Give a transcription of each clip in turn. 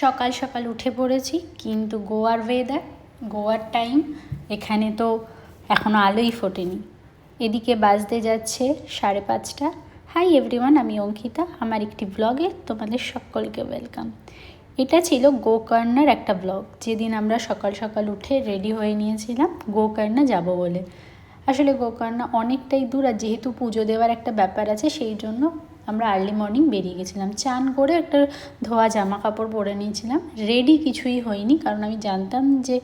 সকাল সকাল উঠে পড়েছি, কিন্তু গোয়ার ওয়েদার গোয়ার টাইম এখানে তো এখনও আলোই ফোটেনি। এদিকে বাজতে যাচ্ছে সাড়ে পাঁচটা। হাই এভরিওয়ান আমি অঙ্কিতা। আমার একটি ব্লগে তোমাদের সকলকে ওয়েলকাম এটা ছিল গোকর্ণার একটা ব্লগ যেদিন আমরা সকাল সকাল উঠে রেডি হয়ে নিয়েছিলাম গোকর্ণা যাব বলে। আসলে গোকর্ণা অনেকটাই দূর আর যেহেতু পুজো দেওয়ার একটা ব্যাপার আছে, সেই জন্য আমরা আর্লি মর্নিং বেরিয়ে গেছিলাম। চান করে একটা ধোয়া জামা কাপড় পরে নিয়েছিলাম। রেডি কিছুই হয়নি, কারণ আমি জানতাম যে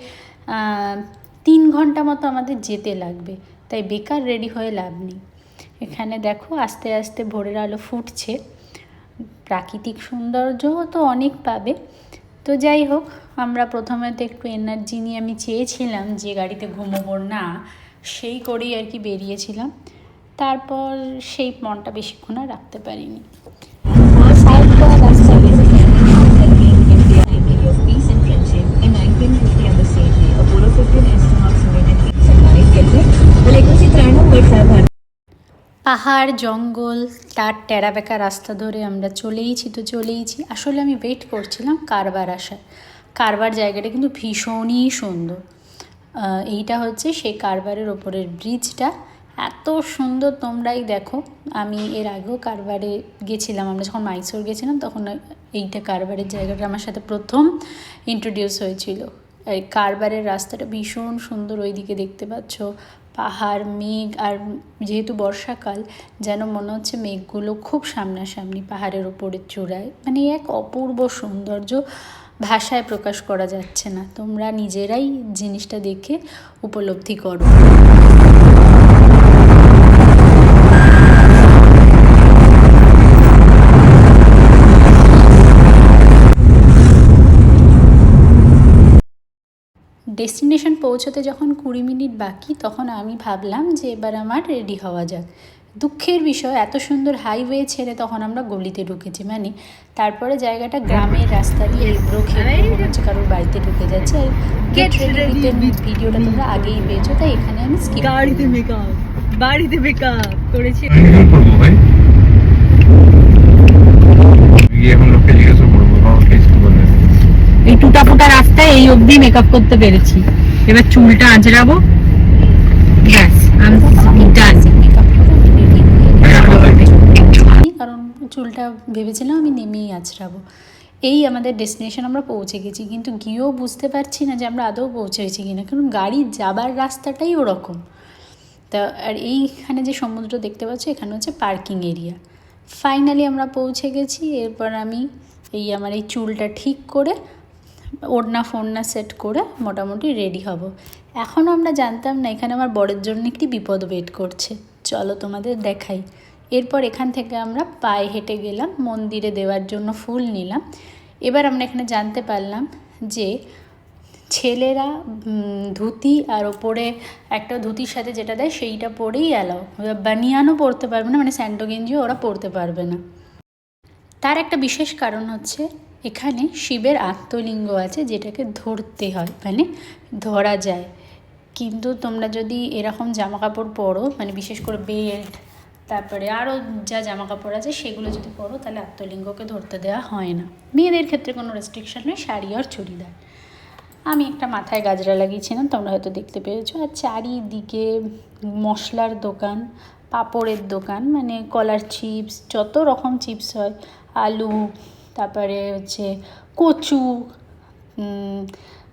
তিন ঘণ্টা মতো আমাদের যেতে লাগবে। তাই বেকার রেডি হয়ে লাভ নেই। এখানে দেখো, আস্তে আস্তে ভোরের আলো ফুটছে। প্রাকৃতিক সৌন্দর্য তো অনেক পাবে। তো যাই হোক, আমরা প্রথমে তো একটু এনার্জি নিয়ে আমি চেয়েছিলাম যে, গাড়িতে ঘুমোবো না, সেই করেই আর কি বেরিয়েছিলাম। তারপর সেই মনটা বেশিক্ষণ আর রাখতে পারিনি। পাহাড়, জঙ্গল, তার টেরাবেকা রাস্তা ধরে আমরা চলেইছি তো চলেইছি। আসলে আমি ওয়েট করছিলাম কারবার আসার। কারবার জায়গাটা কিন্তু ভীষণই সুন্দর। এইটা হচ্ছে সেই কারবারের ওপরের ব্রিজটা এত সুন্দর তোমরাই দেখো। আমি এর আগেও কারবারে গেছিলাম, আমরা যখন মাইসোর গেছিলাম তখন এইটা কারবারের জায়গাটা আমার সাথে প্রথম ইন্ট্রোডিউস হয়েছিল। কারবারের রাস্তাটা ভীষণ সুন্দর ওইদিকে দেখতে পাচ্ছ। পাহাড়, মেঘ আর যেহেতু বর্ষাকাল, যেন মনে হচ্ছে মেঘগুলো খুব সামনাসামনি পাহাড়ের ওপরে চূড়ায়। মানে এক অপূর্ব সৌন্দর্য ভাষায় প্রকাশ করা যাচ্ছে না। তোমরা নিজেরাই জিনিসটা দেখে উপলব্ধি করো। ডেস্টিনেশন পৌঁছতে যখন কুড়ি মিনিট বাকি তখন আমি ভাবলাম যে এবার আমার রেডি হওয়া যাক। দুঃখের বিষয় এত সুন্দর হাইওয়ে ছেড়ে তখন আমরা গলিতে ঢুকেছি। মানে তারপরে জায়গাটা গ্রামের রাস্তা দিয়ে এব্রো খেয়ে হচ্ছে কারোর বাড়িতে ঢুকে যাচ্ছে। আর গেট রেডি ভিডিওটা তোমরা আগেই পেয়েছ তাই এখানে আমি স্কিপ গাড়িতে মেকআপ বাড়িতে মেকআপ করেছি। नहीं করব ভাই গিয়ে এখন লোককে জিজ্ঞাসা করব বাবা কিছু বলে এই টুটা ফুটা রাস্তায় এই অবধি মেকআপ করতে পেরেছি। এবার চুলটা আঁচড়াবো। ব্যাস আমি ডান কারণ চুলটা ভেবেছিলাম আমি নেমেই আছড়াবো এই আমাদের ডেস্টিনেশন আমরা পৌঁছে গেছি কিন্তু গিয়েও বুঝতে পারছি না যে আমরা আদৌ পৌঁছেছি কিনা। কারণ গাড়ি যাবার রাস্তাটাই ওরকম। তা আর এইখানে যে সমুদ্র দেখতে পাচ্ছ এখানে হচ্ছে পার্কিং এরিয়া ফাইনালি আমরা পৌঁছে গেছি এরপর আমি এই আমার এই চুলটা ঠিক করে ওড়না ফোড়না সেট করে মোটামুটি রেডি হব। এখনও আমরা জানতাম না, এখানে আমার বরের জন্য একটি বিপদ ওয়েট করছে। চলো তোমাদের দেখাই। এরপর এখান থেকে আমরা পায়ে হেঁটে গেলাম, মন্দিরে দেওয়ার জন্য ফুল নিলাম। এবার আমরা এখানে জানতে পারলাম যে ছেলেরা ধুতি আর ওপরে একটা ধুতির সাথে যেটা দেয় সেইটা পরেই অ্যালাও বানিয়ানও পরতে পারবে না মানে স্যান্ডো গেঞ্জিও ওরা পরতে পারবে না। তার একটা বিশেষ কারণ হচ্ছে এখানে শিবের আত্মলিঙ্গ আছে যেটাকে ধরতে হয় মানে ধরা যায়। কিন্তু তোমরা যদি এরকম জামা কাপড় পরো মানে বিশেষ করে বেল্ট, তারপরে আরও যা জামা কাপড় আছে সেগুলো যদি পরো, তাহলে আত্মলিঙ্গকে ধরতে দেওয়া হয় না। মেয়েদের ক্ষেত্রে কোনো রেস্ট্রিকশন নেই, শাড়ি আর চুড়িদার। আমি একটা মাথায় গাজরা লাগিয়েছিলাম, তোমরা হয়তো দেখতে পেয়েছ। আর চারিদিকে মশলার দোকান, পাপড়ের দোকান মানে কলার চিপস যত রকম চিপস হয়, আলু তারপরে হচ্ছে কচু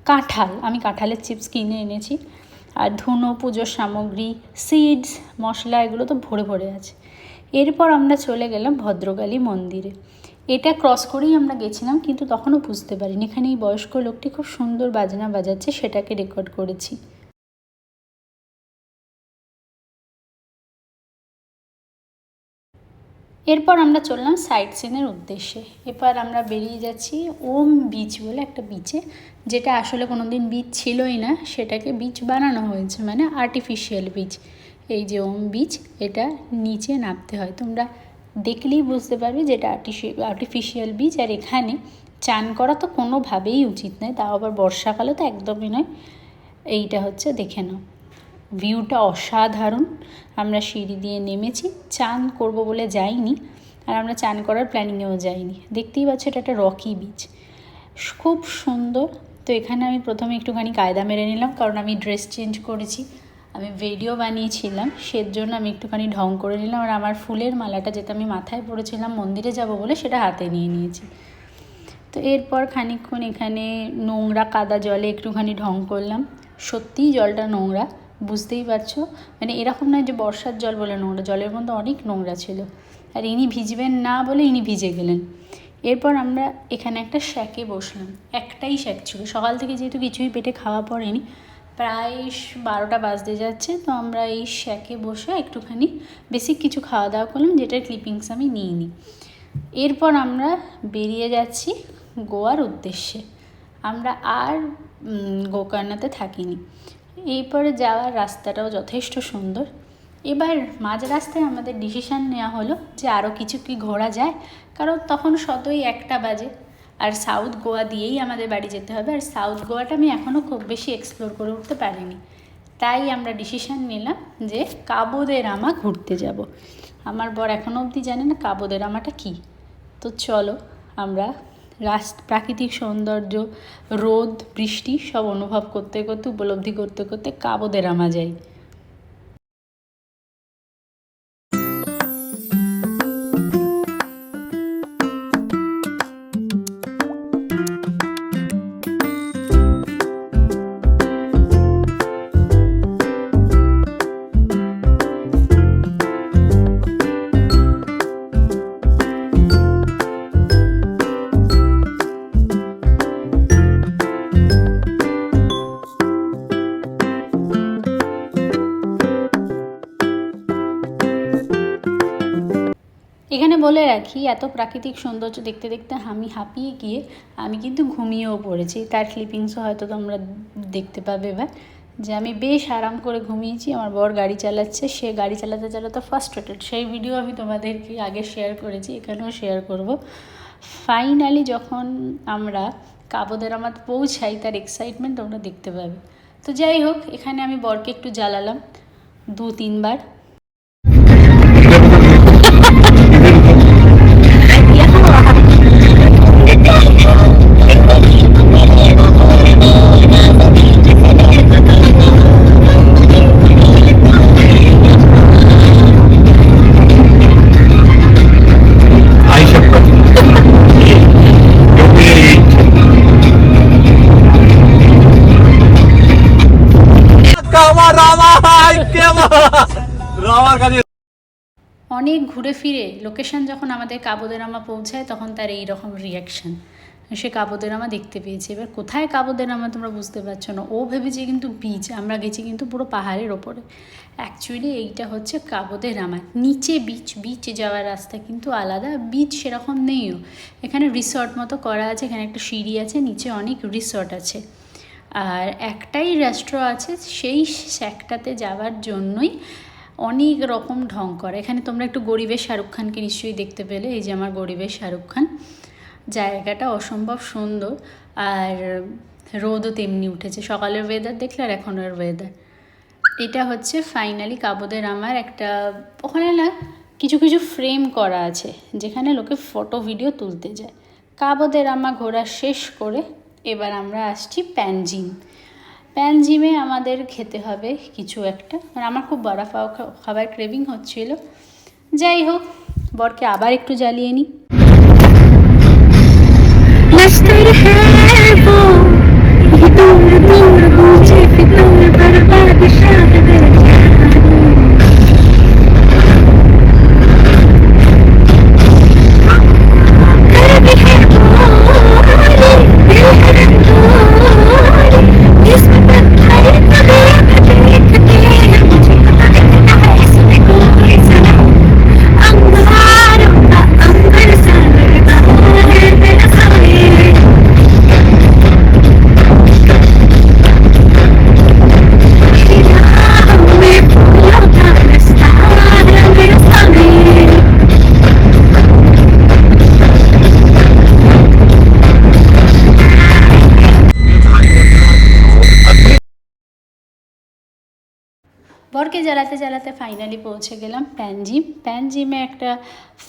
কাঁঠাল। আমি কাঁঠালের চিপস কিনে এনেছি। আর ধুনো পুজোর সামগ্রী সিডস মশলা, এগুলো তো ভরে ভরে আছে। এরপর আমরা চলে গেলাম ভদ্রকালী মন্দিরে। এটা ক্রস করেই আমরা গেছিলাম, কিন্তু তখনও বুঝতে পারিনি। এখানে এই বয়স্ক লোকটি খুব সুন্দর বাজনা বাজাচ্ছে, সেটাকে রেকর্ড করেছি। এরপর আমরা চললাম সাইট সিনের উদ্দেশ্যে। এবার আমরা বেরিয়ে যাচ্ছি ওম বিচ বলে একটা বিচে যেটা আসলে কোনো দিন বিচ ছিলই না, সেটাকে বিচ বানানো হয়েছে মানে আর্টিফিশিয়াল বিচ এই যে ওম বিচ এটা নিচে নামতে হয়। তোমরা দেখলেই বুঝতে পারবে যে এটা আর্টিফিশিয়াল বিচ আর এখানে চান করা তো কোনোভাবেই উচিত নয়, তাও আবার বর্ষাকালে তো একদমই নয়। এইটা হচ্ছে দেখে নাও। ভিউটা অসাধারণ। আমরা সিঁড়ি দিয়ে নেমেছি, চান করব বলে যাইনি, আর আমরা চান করার প্ল্যানিংয়েও যাইনি। দেখতেই পাচ্ছ এটা একটা রকি বিচ খুব সুন্দর। তো এখানে আমি প্রথমে একটুখানি কায়দা মেরে নিলাম, কারণ আমি ড্রেস চেঞ্জ করেছি। আমি ভিডিও বানিয়েছিলাম সের জন্য আমি একটুখানি ঢং করে নিলাম, আর আমার ফুলের মালাটা যেটা আমি মাথায় পড়েছিলাম, মন্দিরে যাব বলে সেটা হাতে নিয়ে নিয়েছি। তো এরপর খানিকক্ষণ এখানে নোংরা কাদা জলে একটুখানি ঢং করলাম। সত্যিই জলটা নোংরা বুঝতেই পারছ? মানে এরকম নয় যে বর্ষার জল বলে নোংরা, জলের মধ্যে অনেক নোংরা ছিল। আর ইনি ভিজবেন না বলে ইনি ভিজে গেলেন। এরপর আমরা এখানে একটা শ্যাকে বসলাম। একটাই শ্যাক ছিল। সকাল থেকে যেহেতু কিছুই পেটে খাওয়া পড়েনি, প্রায় বারোটা বাজতে যাচ্ছে, তো আমরা এই শ্যাকে বসে একটুখানি বেসিক কিছু খাওয়া দাওয়া করলাম, যেটার ক্লিপিংস আমি নিইনি। এরপর আমরা বেরিয়ে যাচ্ছি গোয়ার উদ্দেশ্যে। আমরা আর গোকর্ণাতে থাকিনি। এরপরে যাওয়ার রাস্তাটাও যথেষ্ট সুন্দর। এবার মাঝ রাস্তায় আমাদের ডিসিশান নেওয়া হলো যে আরও কিছু কি ঘোরা যায়, কারণ তখন সতই একটা বাজে। আর সাউথ গোয়া দিয়েই আমাদের বাড়ি যেতে হবে, আর সাউথ গোয়াটা আমি এখনও খুব বেশি এক্সপ্লোর করে উঠতে পারিনি। তাই আমরা ডিসিশান নিলাম যে কাবোদে রামা ঘুরতে যাব। আমার বর এখনও অবধি জানে না কাবোদে রামাটা কী। তো চলো আমরা রাস্ত প্রাকৃতিক সৌন্দর্য, রোদ, বৃষ্টি সব অনুভব করতে করতে, উপলব্ধি করতে করতে কাবদের আমা যাই। এখানে বলে রাখি, এত প্রাকৃতিক সৌন্দর্য দেখতে দেখতে আমি হাঁপিয়ে গিয়ে আমি কিন্তু ঘুমিয়েও পড়েছি। তার ক্লিপিংসও হয়তো তোমরা দেখতে পাবে এবার। যে আমি বেশ আরাম করে ঘুমিয়েছি, আমার বর গাড়ি চালাচ্ছে, সে গাড়ি চালাতে চালাতে ফার্স্ট ফার্স্ট্রেটেড সেই ভিডিও আমি তোমাদেরকে আগে শেয়ার করেছি, এখানেও শেয়ার করব। ফাইনালি যখন আমরা কাবোদেরামাত পৌঁছাই, তার এক্সাইটমেন্ট তোমরা দেখতে পাবে। তো যাই হোক, এখানে আমি বরকে একটু জ্বালালাম দু তিনবার অনেক ঘুরে ফিরে লোকেশন যখন আমাদের কাবোদেরামা পৌঁছায়, তখন তার এই রকম রিয়াকশান সে কাবোদেরামা দেখতে পেয়েছে। এবার কোথায় কাবোদেরামা তোমরা বুঝতে পারছ না। ও ভেবেছে কিন্তু বিচ আমরা গেছি কিন্তু পুরো পাহাড়ের ওপরে। অ্যাকচুয়ালি এইটা হচ্ছে কাবোদেরামা নিচে বিচ বিচ যাওয়ার রাস্তা কিন্তু আলাদা। বিচ সেরকম নেইও এখানে রিসর্ট মতো করা আছে, এখানে একটা সিঁড়ি আছে, নিচে অনেক রিসর্ট আছে। আর একটাই রাষ্ট্র আছে, সেই শ্যাকটাতে যাওয়ার জন্যই অনেক রকম ঢং করে। এখানে তোমরা একটু গরিবের শাহরুখ খানকে নিশ্চয়ই দেখতে পেলে, এই যে আমার গরিবের শাহরুখ খান। জায়গাটা অসম্ভব সুন্দর, আর রোদও তেমনি উঠেছে। সকালের ওয়েদার দেখলে আর এখনের ওয়েদার এটা হচ্ছে ফাইনালি কাবোদের আমার একটা, ওখানে না কিছু কিছু ফ্রেম করা আছে, যেখানে লোকে ফটো ভিডিও তুলতে যায়। কাবোদের আমা ঘোরা শেষ করে এবার আমরা আসছি প্যানজিম প্যানজিমে আমাদের খেতে হবে কিছু একটা। মানে আমার খুব বড়া পাও খাবার ক্রেভিং হচ্ছিল। যাই হোক, বরকে আবার একটু জ্বালিয়ে নিই। বরকে জ্বালাতে জ্বালাতে ফাইনালি পৌঁছে গেলাম প্যানজিম প্যানজিমে একটা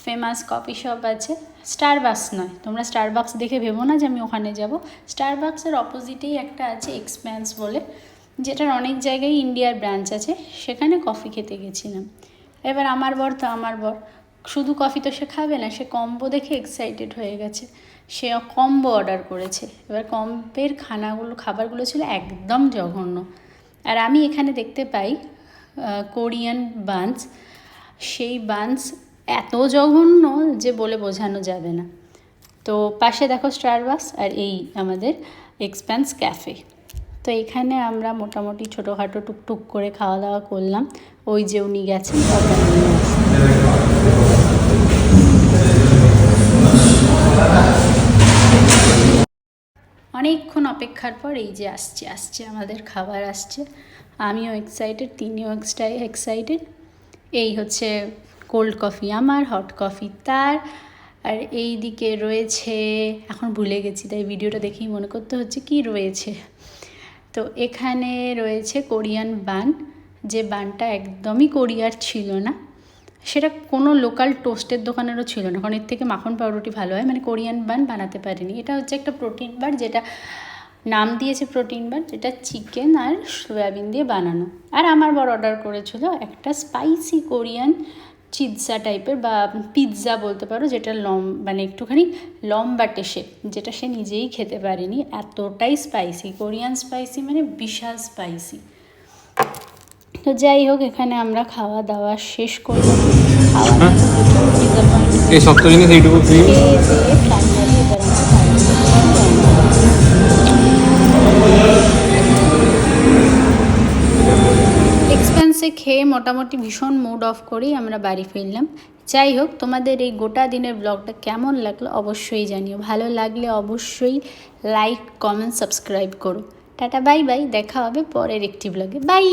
ফেমাস কফি শপ আছে। স্টারবাক্স নয়। তোমরা স্টারবাক্স দেখে ভেবো না যে আমি ওখানে যাব। স্টারবাক্সের অপোজিটেই একটা আছে এক্সপ্যান্স বলে, যেটার অনেক জায়গায় ইন্ডিয়ার ব্রাঞ্চ আছে। সেখানে কফি খেতে গেছিলাম। এবার আমার বর তো আমার বর। শুধু কফি তো সে খাবে না, সে কম্বো দেখে এক্সাইটেড হয়ে গেছে। সে কম্বো অর্ডার করেছে। এবার কম্বের খানাগুলো, খাবারগুলো ছিল একদম জঘন্য। আর আমি এখানে দেখতে পাই কোরিয়ান বান্স, সেই বান্স এত জঘন্য যে বলে বোঝানো যাবে না। তো পাশে দেখো স্টারবাক্স আর এই আমাদের এক্সপ্যান্স ক্যাফে তো এখানে আমরা মোটামুটি ছোটোখাটো টুকটুক করে খাওয়া দাওয়া করলাম। ওই যে উনি গেছেন অনেকক্ষণ অপেক্ষার পর এই যে আসছে আসছে, আমাদের খাবার আসছে। আমিও এক্সাইটেড তিনিও এক্সটাই এক্সাইটেড এই হচ্ছে কোল্ড কফি আমার হট কফি তার। আর এই দিকে রয়েছে, এখন ভুলে গেছি, তাই ভিডিওটা দেখেই মনে করতে হচ্ছে কি রয়েছে। তো এখানে রয়েছে কোরিয়ান বান, যে বানটা একদমই কোরিয়ার ছিল না। সেটা কোনো লোকাল টোস্টের দোকানেরও ছিল না, কারণ এর থেকে মাখন পাউরুটি ভালো হয় মানে কোরিয়ান বান বানাতে পারেনি। এটা হচ্ছে একটা প্রোটিন বার যেটা নাম দিয়েছে প্রোটিন বার যেটা চিকেন আর সয়াবিন দিয়ে বানানো। আর আমার বড় অর্ডার করেছিল একটা স্পাইসি কোরিয়ান চিৎজা টাইপের বা পিৎজা বলতে পারো যেটা লম মানে একটুখানি লম্বাটে শেপ যেটা সে নিজেই খেতে পারেনি। এতটাই স্পাইসি কোরিয়ান স্পাইসি মানে বিশাল স্পাইসি তো যাই হোক এখানে আমরা খাওয়া দাওয়া শেষ করলাম খাওয়া দাওয়া এই সপ্তাহ জিনিস এইটুকু মোটামুটি ভীষণ মুড অফ করেই আমরা বাড়ি ফিরলাম। যাই হোক তোমাদের এই গোটা দিনের ব্লগটা কেমন লাগল অবশ্যই জানিও। ভালো লাগলে অবশ্যই লাইক কমেন্ট সাবস্ক্রাইব করো। টাটা বাই বাই দেখা হবে পরের একটি ব্লগে বাই